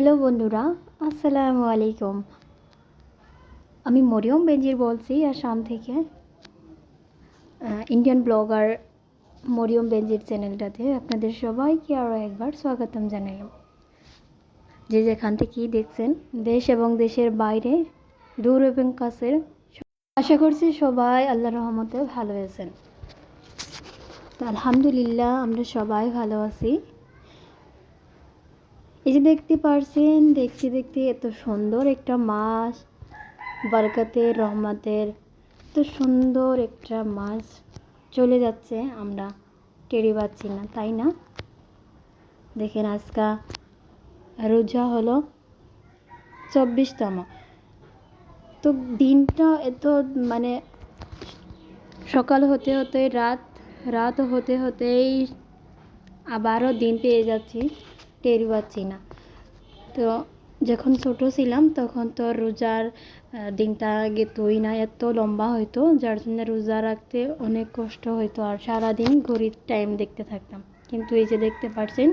Hello বন্ধুরা, আসসালামু আলাইকুম। আমি মরিয়ম বেঞ্জির বলছি আসাম থেকে। ইন্ডিয়ান ব্লগার মরিয়ম বেঞ্জির চ্যানেলটাতে আপনাদের সবাইকে আরও একবার স্বাগতম জানালাম। যে যেখান থেকেই দেখছেন, দেশ এবং দেশের বাইরে, দূর এবং কাছের, আশা করছি সবাই আল্লাহ রহমতে ভালো আছেন। আলহামদুলিল্লাহ, আমরা সবাই ভালো আছি। এই যে দেখতে পারছেন, দেখতে দেখতে এত সুন্দর একটা মাছ, বারকাতের, রহমতের, এত সুন্দর একটা মাছ চলে যাচ্ছে, আমরা টেরি পাচ্ছি না, তাই না? দেখেন আজকা রোজা হলো চব্বিশতম। তো দিনটা এত মানে সকাল হতে হতে, রাত রাত হতে হতেই আবারও দিন পেয়ে যাচ্ছি। টের পাচ্ছি না। তো যখন ছোটো ছিলাম, তখন তো রোজার দিনটা গেতোই না, এত লম্বা হয়তো যার জন্য রোজা রাখতে অনেক কষ্ট হতো আর সারাদিন ঘড়ির টাইম দেখতে থাকতাম। কিন্তু এই যে দেখতে পাচ্ছেন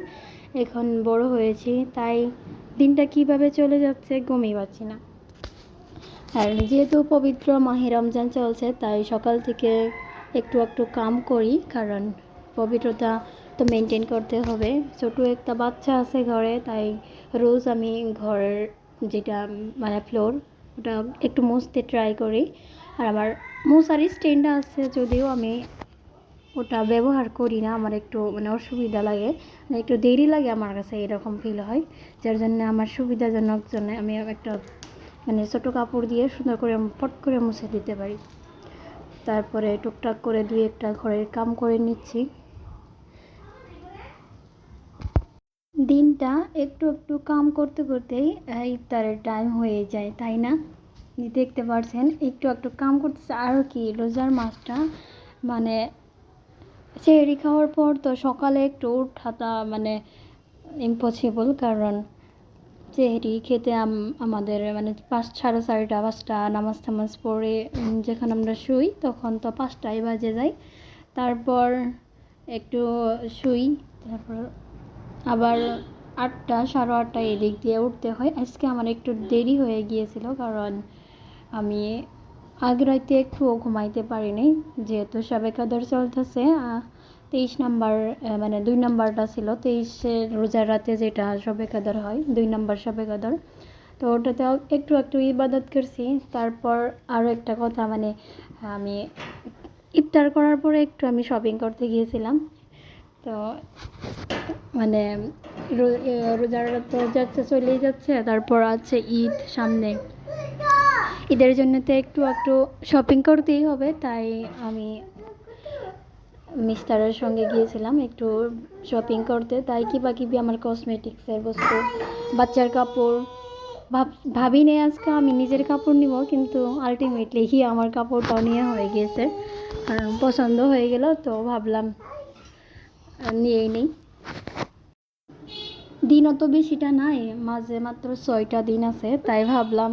এখন বড় হয়েছি, তাই দিনটা কীভাবে চলে যাচ্ছে গমই পাচ্ছি না। আর যেহেতু পবিত্র মাহে রমজান চলছে, তাই সকাল থেকে একটু একটু কাম করি, কারণ পবিত্রতা তো মেনটেন করতে হবে। ছোটো একটা বাচ্চা আছে ঘরে, তাই রোজ আমি ঘরের যেটা মানে ফ্লোর ওটা একটু মুছতে ট্রাই করি। আর আমার মশারি স্ট্যান্ডটা আছে, যদিও আমি ওটা ব্যবহার করি না, আমার একটু মানে অসুবিধা লাগে। মানে একটু দেরি লাগে আমার কাছে এরকম ফিল হয়। যার জন্য আমার সুবিধাজনক জন্য আমি একটা মানে ছোটো কাপড় দিয়ে সুন্দর করে পট করে মুছে দিতে পারি। তারপরে টুকটাক করে দুই একটা ঘরের কাম করে নিচ্ছি। দিনটা একটু একটু কাম করতে করতেই ইফতারের টাইম হয়ে যায়, তাই না? দেখতে পাচ্ছেন একটু একটু কাম করতেছে। আর কি, রোজার মাছটা মানে চেহারি খাওয়ার পর তো সকালে একটু উঠাটা মানে ইম্পসিবল কারণ চেহারি খেতে আমাদের মানে পাঁচ, সাড়ে চারটা, পাঁচটা নামাজ টামাজ পড়ে যখন আমরা শুই, তখন তো পাঁচটায় বাজে যাই তারপর একটু শুই, তারপর আবার আটটা, সাড়ে আটটা এদিক দিয়ে উঠতে হয়। আজকে আমার একটু দেরি হয়ে গিয়েছিল, কারণ আমি আগে রাইতে একটুও ঘুমাইতে পারিনি। যেহেতু সবে কাদর চলতেছে তেইশ নাম্বার মানে দুই নাম্বারটা ছিল। তেইশের রোজার রাতে যেটা সবে কাদর হয়, দুই নাম্বার সবে কাদর তো ওটাতেও একটু একটু ইবাদত করছি। তারপর আরও একটা কথা মানে আমি ইফতার করার পরে একটু আমি শপিং করতে গিয়েছিলাম। তো মানে রোজার যাচ্ছে, চলেই যাচ্ছে, তারপর আছে ঈদ সামনে। ঈদের জন্য তো একটু একটু শপিং করতেই হবে, তাই আমি মিস্টারের সঙ্গে গিয়েছিলাম একটু শপিং করতে, তাই কিবা কিবি আমার কসমেটিক্সের বস্তু, বাচ্চার কাপড়, ভাব ভাবি নেই আজকে আমি নিজের কাপড় নিব, কিন্তু আলটিমেটলি হি আমার কাপড়টাও নিয়ে হয়ে গিয়েছে কারণ পছন্দ হয়ে গেল, তো ভাবলাম নিয়েই নেই। দিন অত বেশিটা নাই, মাঝে মাত্র ছয়টা দিন আছে, তাই ভাবলাম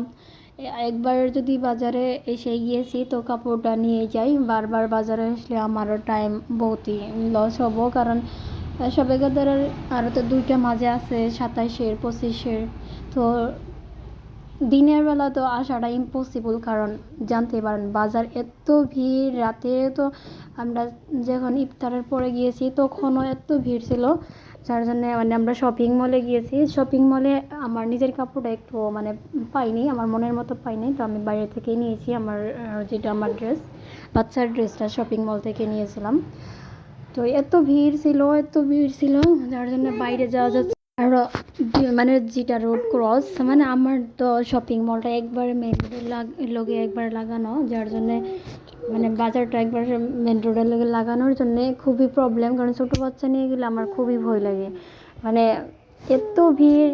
একবার যদি বাজারে এসে গিয়েছি তো কাপড়টা নিয়ে যাই। বারবার বাজারে আসলে আমারও টাইম বহুতই লস হব, কারণ সবে গদরের আরও তো দুইটা মাঝে আছে সাতাইশের পঁচিশের, তো দিনের বেলা তো আসাটা ইম্পসিবল কারণ জানতে পারেন বাজার এত ভিড়, রাতে তো আমরা যখন ইফতারের পরে গিয়েছি তখনও এত ভিড় ছিল, যার জন্য মানে আমরা শপিং মলে গিয়েছি। শপিং মলে আমার নিজের কাপড়টা একটু মানে পাইনি, আমার মনের মতো পাইনি, তো আমি বাইরে থেকে নিয়েছি আমার যেটা আমার ড্রেস বাচ্চার ড্রেসটা শপিং মল থেকে নিয়েছিলাম। তো এত ভিড় ছিল, এত ভিড় ছিল, যার জন্য বাইরে যাওয়া যাচ্ছে আর মানে যেটা রোড ক্রস মানে আমার তো শপিং মলটা একবার মেন রোডের লগে একবার লাগানো, যার জন্যে মানে বাজারটা একবার মেন রোডের লগে লাগানোর জন্য খুবই প্রবলেম কারণ ছোটো বাচ্চা নিয়ে গেলে আমার খুবই ভয় লাগে। মানে এত ভিড়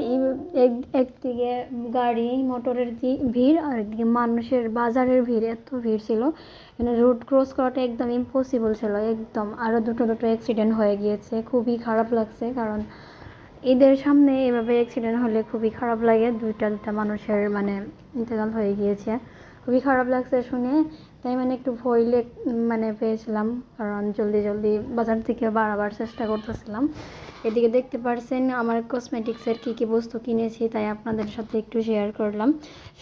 এক- একদিকে গাড়ি, মোটরের ভিড়, আর একদিকে মানুষের বাজারের ভিড়, এত ভিড় ছিল। মানে রোড ক্রস করাটা একদম ইম্পসিবল ছিল, একদম। আরও দুটো দুটো অ্যাক্সিডেন্ট হয়ে গিয়েছে, খুবই খারাপ লাগছে, কারণ ঈদের সামনে এভাবে অ্যাক্সিডেন্ট হলে খুবই খারাপ লাগে। দুইটা দুটা মানুষের মানে ইন্তেকাল হয়ে গিয়েছে। খুবই খারাপ লাগছে শুনে। তাই মানে একটু ভয় মানে পেয়েছিলাম। কারণ জলদি জলদি বাজার থেকে বাড়াবার চেষ্টা করতেছিলাম। এদিকে দেখতে পারছেন, আমার কসমেটিক্সের কী কী বস্তু কিনেছি তাই আপনাদের সাথে একটু শেয়ার করলাম।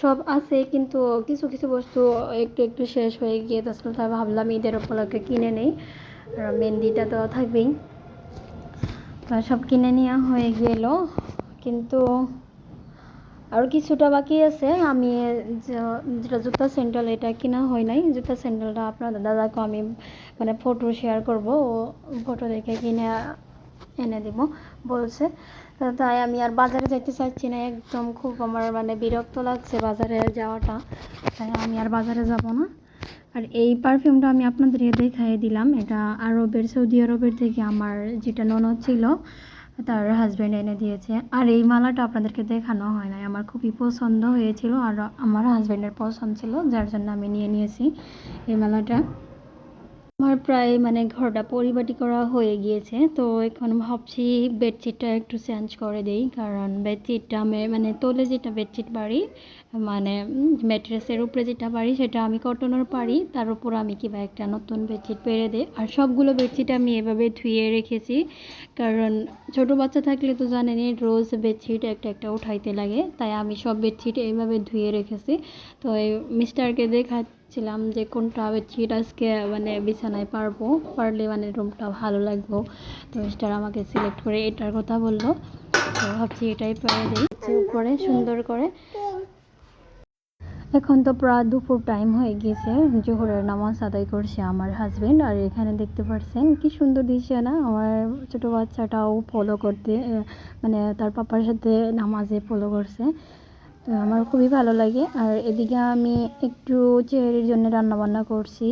সব আছে, কিন্তু কিছু কিছু বস্তু একটু একটু শেষ হয়ে গিয়ে তাছাড়া তাই ভাবলাম ঈদের উপলক্ষে কিনে নেই। আর মেহেন্দিটা তো থাকবেই। তো সব কিনে নেওয়া হয়ে গেল। কিন্তু আর কিছুটা বাকি আছে। আমি যেটা জুতা স্যান্ডেল এটা কিনা হয় নাই। জুতা স্যান্ডেলটা আপনাদের দাদাকে আমি মানে ফটো শেয়ার করব। ও ফটো দেখে কিনে এনে দিব, বলছে। তাই আমি আর বাজারে যেতে চাচ্ছি না। একদম খুব আমার মানে বিরক্ত লাগছে বাজারে যাওয়াটা। তাই আমি আর বাজারে যাব না। আর এই পারফিউমটা আমি আপনাদেরকে দেখাই দিলাম। এটা আরবের, সৌদি আরবের থেকে আমার যেটা ননদ ছিল, তার হাজব্যান্ড এনে দিয়েছে। আর এই মালাটা আপনাদেরকে দেখানো হয় নাই। আমার খুবই পছন্দ হয়েছিল আর আমার হাজব্যান্ডের পছন্দ ছিল, যার জন্য আমি নিয়ে নিয়েছি এই মালাটা। আমার প্রায় মানে ঘরটা পরিপাটি করা হয়ে গিয়েছে। তো এখন ভাবছি বেডশিটটা একটু চেঞ্জ করে দিই। কারণ বেডশিটটা আমি মানে তোলে যেটা বেডশিট পারি মানে ম্যাট্রেসের উপরে যেটা পারি সেটা আমি কটনের পারি তার উপর আমি কিবা একটা নতুন বেডশিট পেরে দিই। আর সবগুলো বেডশিট আমি এভাবে ধুয়ে রেখেছি। কারণ ছোট বাচ্চা থাকলে তো জানেনই, রোজ বেডশিট একটা একটা উঠাইতে লাগে। তাই আমি সব বেডশিট এইভাবে ধুয়ে রেখেছি। তো এই মিস্টারকে দেখাচ্ছিলাম যে কোনটা বেডশিট আজকে মানে বিছানায় পারব, পারলে মানে রুমটা ভালো লাগবো। তো মিস্টার আমাকে সিলেক্ট করে এটার কথা বলল। তো ভাবছি এটাই পেরে দিই। উপরে সুন্দর করে। এখন তো প্রায় দুপুর টাইম হয়ে গিয়েছে। জোহরের নামাজ আদায় করছে আমার হাজবেন্ড আর এখানে দেখতে পাচ্ছেন কি সুন্দর দৃশ্য না? আমার ছোট বাচ্চাটাও ফলো করতে মানে তার পাপার সাথে নামাজে ফলো করছে। আমার খুবই ভালো লাগে। আর এদিকে আমি একটু চেহারির জন্য রান্না বান্না করছি।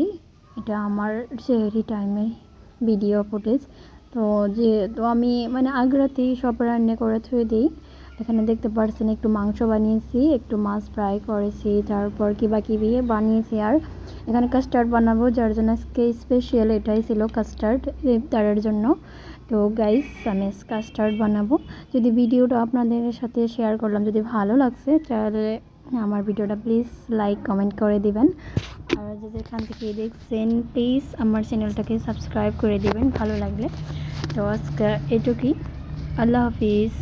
এটা আমার চেহারি টাইমের ভিডিও ফুটেজ তো যে, তো আমি মানে আগ্রাতেই সব রান্না করে থুয়ে দিই। এখানে দেখতে পারছেন একটু মাংস বানিয়েছি, একটু মাছ ফ্রাই করেছি, তারপর কিবা কিবি বানিয়েছি আর এখানে কাস্টার্ড বানাবো, যার জন্য আজকে স্পেশাল এটাই ছিল কাস্টার্ড ইফতারের জন্য। তো গাইস আমি কাস্টার্ড বানাবো। যদি ভিডিওটা আপনাদের সাথে শেয়ার করলাম, যদি ভালো লাগছে, তাহলে আমার ভিডিওটা প্লিজ লাইক কমেন্ট করে দিবেন। আর যে যেখান থেকে দেখছেন প্লিজ আমার চ্যানেলটাকে সাবস্ক্রাইব করে দিবেন, ভালো লাগলে। তো আজকে এটুকুই। আল্লাহ হাফিজ।